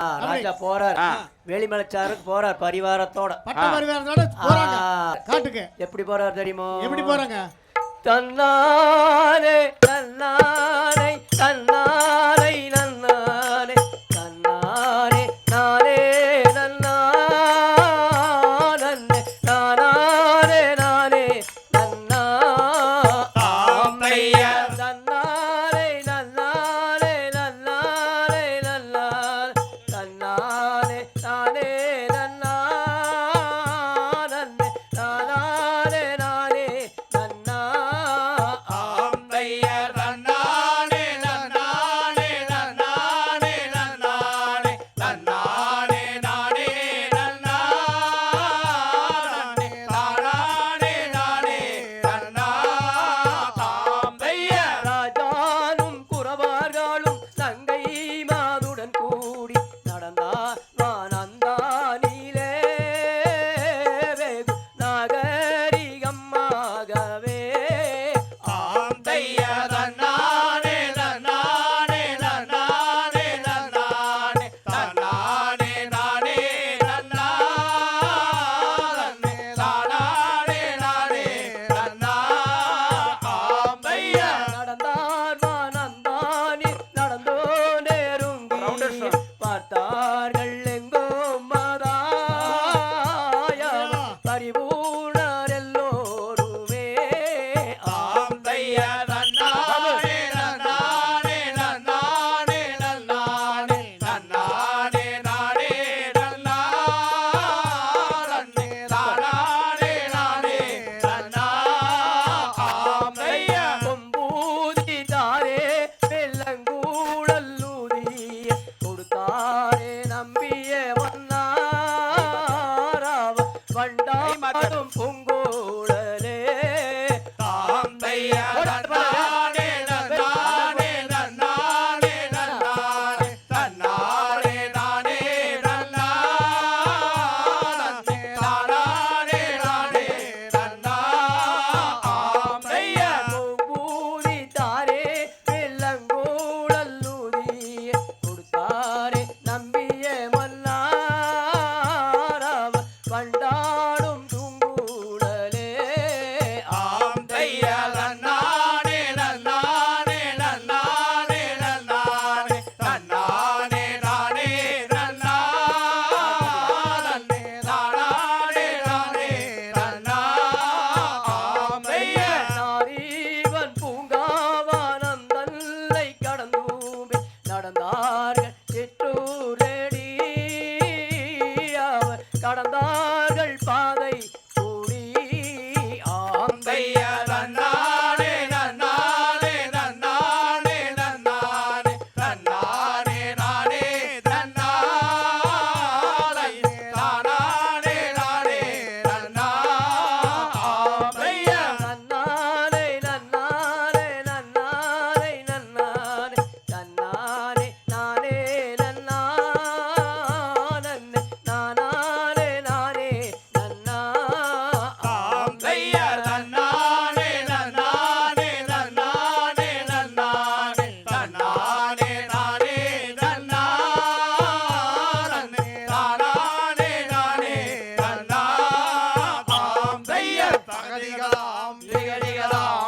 ராஜா போறார். வேலிமலைச்சாருக்கு போறார் பரிவாரத்தோட. பட்ட பரிவாரத்தோட போறாங்க. காட்டுக்கு. எப்படி போறாரு தெரியுமோ? எப்படி போறாங்க? தன்னாலே தன்னாலே தன்னா பார்த்தார்கள். একটু ஜகதிகளாம் ஜெகதிகளாம்